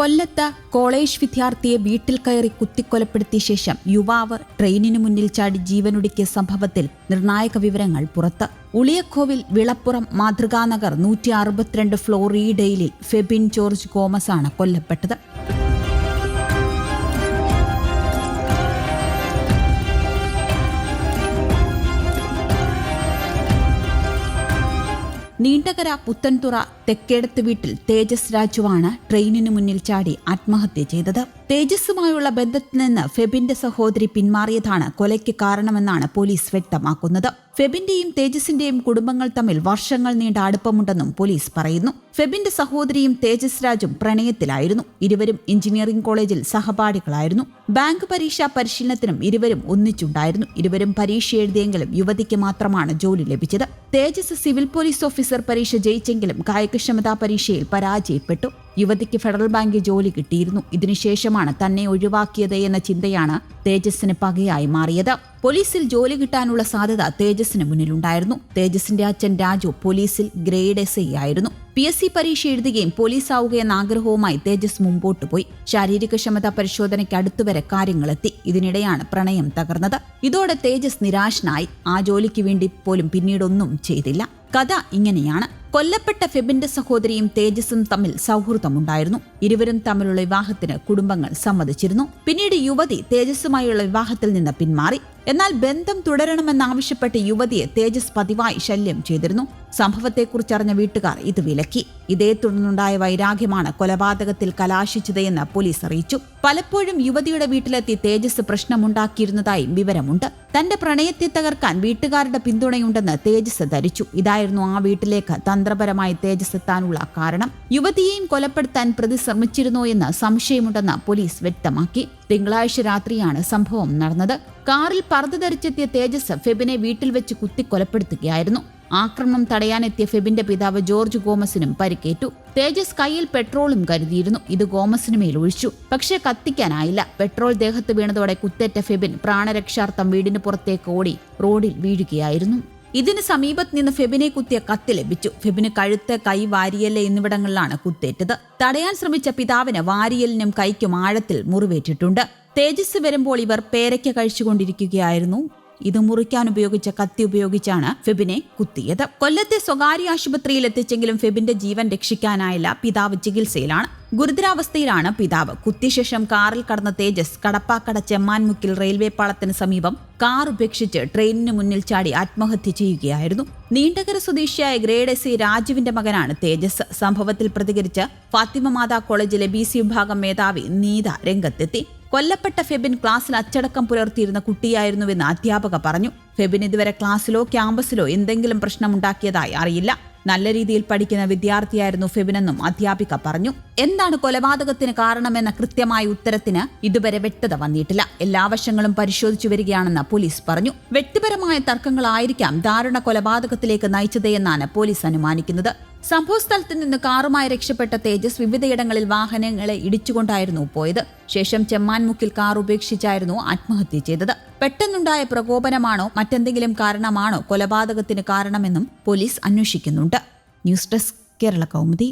കൊല്ലത്ത് കോളേജ് വിദ്യാർത്ഥിയെ വീട്ടിൽ കയറി കുത്തിക്കൊലപ്പെടുത്തിയ ശേഷം യുവാവ് ട്രെയിനിനു മുന്നിൽ ചാടി ജീവനൊടുക്കിയ സംഭവത്തിൽ നിർണായക വിവരങ്ങൾ പുറത്ത്. ഉളിയക്കോവിൽ വിളപ്പുറം മാതൃകാനഗർ നൂറ്റി അറുപത്തിരണ്ട് ഫ്ലോറിഡയിലെ ഫെബിൻ ജോർജ് ഗോമസാണ് കൊല്ലപ്പെട്ടത്. നീണ്ടകര പുത്തൻതുറ തെക്കേടത്ത് വീട്ടിൽ തേജസ് രാജുവാണ് ട്രെയിനിനു മുന്നിൽ ചാടി ആത്മഹത്യ ചെയ്തത്. തേജസ്സുമായുള്ള ബന്ധത്തിൽ നിന്ന് ഫെബിന്റെ സഹോദരി പിന്മാറിയതാണ് കൊലയ്ക്ക് കാരണമെന്നാണ് പോലീസ് വ്യക്തമാക്കുന്നത്. ഫെബിന്റെയും തേജസിന്റെയും കുടുംബങ്ങൾ തമ്മിൽ വർഷങ്ങൾ നീണ്ട അടുപ്പമുണ്ടെന്നും പോലീസ് പറയുന്നു. ഫെബിന്റെ സഹോദരിയും തേജസ് രാജും പ്രണയത്തിലായിരുന്നു. ഇരുവരും എഞ്ചിനീയറിംഗ് കോളേജിൽ സഹപാഠികളായിരുന്നു. ബാങ്ക് പരീക്ഷാ പരിശീലനത്തിനും ഇരുവരും ഒന്നിച്ചുണ്ടായിരുന്നു. ഇരുവരും പരീക്ഷ എഴുതിയെങ്കിലും യുവതിക്ക് മാത്രമാണ് ജോലി ലഭിച്ചത്. തേജസ് സിവിൽ പോലീസ് ഓഫീസർ പരീക്ഷ ജയിച്ചെങ്കിലും കായികക്ഷമതാ പരീക്ഷയിൽ പരാജയപ്പെട്ടു. യുവതിക്ക് ഫെഡറൽ ബാങ്കിൽ ജോലി കിട്ടിയിരുന്നു. ഇതിനുശേഷമാണ് തന്നെ ഒഴിവാക്കിയത് എന്ന ചിന്തയാണ് തേജസ്സിന് പകയായി മാറിയത്. പോലീസിൽ ജോലി കിട്ടാനുള്ള സാധ്യത തേജസ്സിന് മുന്നിലുണ്ടായിരുന്നു. തേജസിന്റെ അച്ഛൻ രാജു പോലീസിൽ ഗ്രേഡ് എസ് ഐ ആയിരുന്നു. പി എസ് സി പരീക്ഷ എഴുതുകയും പോലീസ് ആവുകയെന്ന ആഗ്രഹവുമായി തേജസ് മുമ്പോട്ട് പോയി. ശാരീരിക ക്ഷമതാ പരിശോധനയ്ക്ക് അടുത്തുവരെ കാര്യങ്ങളെത്തി. ഇതിനിടെയാണ് പ്രണയം തകർന്നത്. ഇതോടെ തേജസ് നിരാശനായി. ആ ജോലിക്ക് വേണ്ടി പോലും പിന്നീടൊന്നും ചെയ്തില്ല. കഥ ഇങ്ങനെയാണ്. കൊല്ലപ്പെട്ട ഫെബിന്റെ സഹോദരിയും തേജസും തമ്മിൽ സൗഹൃദമുണ്ടായിരുന്നു. ഇരുവരും തമ്മിലുള്ള വിവാഹത്തിന് കുടുംബങ്ങൾ സമ്മതിച്ചിരുന്നു. പിന്നീട് യുവതി തേജസ്സുമായുള്ള വിവാഹത്തിൽ നിന്ന് പിന്മാറി. എന്നാൽ ബന്ധം തുടരണമെന്നാവശ്യപ്പെട്ട് യുവതിയെ തേജസ് പതിവായി ശല്യം ചെയ്തിരുന്നു. സംഭവത്തെക്കുറിച്ചറിഞ്ഞ വീട്ടുകാർ ഇത് വിലക്കി. ഇതേ തുടർന്നുണ്ടായ വൈരാഗ്യമാണ് കൊലപാതകത്തിൽ കലാശിച്ചതെന്ന് പോലീസ് അറിയിച്ചു. പലപ്പോഴും യുവതിയുടെ വീട്ടിലെത്തി തേജസ് പ്രശ്നമുണ്ടാക്കിയിരുന്നതായും വിവരമുണ്ട്. തന്റെ പ്രണയത്തെ തകർക്കാൻ വീട്ടുകാരുടെ പിന്തുണയുണ്ടെന്ന് തേജസ് ധരിച്ചു. ഇതായിരുന്നു ആ വീട്ടിലേക്ക് തന്ത്രപരമായി തേജസ് എത്താനുള്ള കാരണം. യുവതിയെയും കൊലപ്പെടുത്താൻ പ്രതി ശ്രമിച്ചിരുന്നോ എന്ന് സംശയമുണ്ടെന്ന് പോലീസ് വ്യക്തമാക്കി. തിങ്കളാഴ്ച രാത്രിയാണ് സംഭവം നടന്നത്. കാറിൽ പറതു ധരിച്ചെത്തിയ തേജസ് ഫെബിനെ വീട്ടിൽ വെച്ച് കുത്തിക്കൊലപ്പെടുത്തുകയായിരുന്നു ആക്രമണം തടയാനെത്തിയ ഫെബിന്റെ പിതാവ് ജോർജ് ഗോമസിനും പരിക്കേറ്റു. തേജസ് കയ്യിൽ പെട്രോളും കരുതിയിരുന്നു. ഇത് ഗോമസിന് മേൽ ഒഴിച്ചു. പക്ഷേ കത്തിക്കാനായില്ല. പെട്രോൾ ദേഹത്ത് വീണതോടെ കുത്തേറ്റ ഫെബിൻ പ്രാണരക്ഷാർത്ഥം വീടിന് പുറത്തേക്ക് ഓടി റോഡിൽ വീഴുകയായിരുന്നു. ഇതിന് സമീപത്ത് നിന്ന് ഫെബിനെ കുത്തിയ കത്ത് ലഭിച്ചു. ഫെബിന് കഴുത്ത് കൈ വാരിയൽ എന്നിവിടങ്ങളിലാണ് കുത്തേറ്റത്. തടയാൻ ശ്രമിച്ച പിതാവിന് വാരിയലിനും കൈക്കും ആഴത്തിൽ മുറിവേറ്റിട്ടുണ്ട്. തേജസ് വരുമ്പോൾ ഇവർ പേരയ്ക്ക കഴിച്ചുകൊണ്ടിരിക്കുകയായിരുന്നു. ഇത് മുറിക്കാൻ ഉപയോഗിച്ച കത്തി ഉപയോഗിച്ചാണ് ഫെബിനെ കുത്തിയത്. കൊല്ലത്തെ സ്വകാര്യ ആശുപത്രിയിൽ എത്തിച്ചെങ്കിലും ഫെബിന്റെ ജീവൻ രക്ഷിക്കാനായില്ല. പിതാവ് ചികിത്സയിലാണ്. ഗുരുതരാവസ്ഥയിലാണ് പിതാവ്. കുത്തിശേഷം കാറിൽ കടന്ന തേജസ് കടപ്പാക്കട ചെമ്മാൻമുക്കിൽ റെയിൽവേ പാളത്തിന് സമീപം കാർ ഉപേക്ഷിച്ച് ട്രെയിനിന് മുന്നിൽ ചാടി ആത്മഹത്യ ചെയ്യുകയായിരുന്നു. നീണ്ടകര സ്വദേശിയായ ഗ്രേഡ് എസ് രാജുവിന്റെ മകനാണ് തേജസ്. സംഭവത്തിൽ പ്രതികരിച്ച് ഫാത്തിമ മാതാ കോളേജിലെ ബി സി വിഭാഗം മേധാവി നീത രംഗത്തെത്തി. കൊല്ലപ്പെട്ട ഫെബിൻ ക്ലാസ്സിൽ അച്ചടക്കം പുലർത്തിയിരുന്ന കുട്ടിയായിരുന്നുവെന്ന് അധ്യാപക പറഞ്ഞു. ഫെബിൻ ഇതുവരെ ക്ലാസ്സിലോ ക്യാമ്പസിലോ എന്തെങ്കിലും പ്രശ്നമുണ്ടാക്കിയതായി അറിയില്ല. നല്ല രീതിയിൽ പഠിക്കുന്ന വിദ്യാർത്ഥിയായിരുന്നു ഫെബിനെന്നും അധ്യാപിക പറഞ്ഞു. എന്താണ് കൊലപാതകത്തിന് കാരണമെന്ന കൃത്യമായ ഉത്തരത്തിന് ഇതുവരെ വ്യക്തത വന്നിട്ടില്ല. എല്ലാ വശങ്ങളും പരിശോധിച്ചു വരികയാണെന്ന് പോലീസ് പറഞ്ഞു. വ്യക്തിപരമായ തർക്കങ്ങളായിരിക്കാം ദാരുണ കൊലപാതകത്തിലേക്ക് നയിച്ചതെന്നാണ് പോലീസ് അനുമാനിക്കുന്നത്. സംഭവസ്ഥലത്ത് നിന്ന് കാറുമായി രക്ഷപ്പെട്ട തേജസ് വിവിധയിടങ്ങളിൽ വാഹനങ്ങളെ ഇടിച്ചുകൊണ്ടായിരുന്നു പോയത്. ശേഷം ചെമ്മാൻമുക്കിൽ കാർ ഉപേക്ഷിച്ചായിരുന്നു ആത്മഹത്യ ചെയ്തത്. പെട്ടെന്നുണ്ടായ പ്രകോപനമാണോ മറ്റെന്തെങ്കിലും കാരണമാണോ കൊലപാതകത്തിന് കാരണമെന്നും പോലീസ് അന്വേഷിക്കുന്നുണ്ട്. News desk Kerala Kaumudi.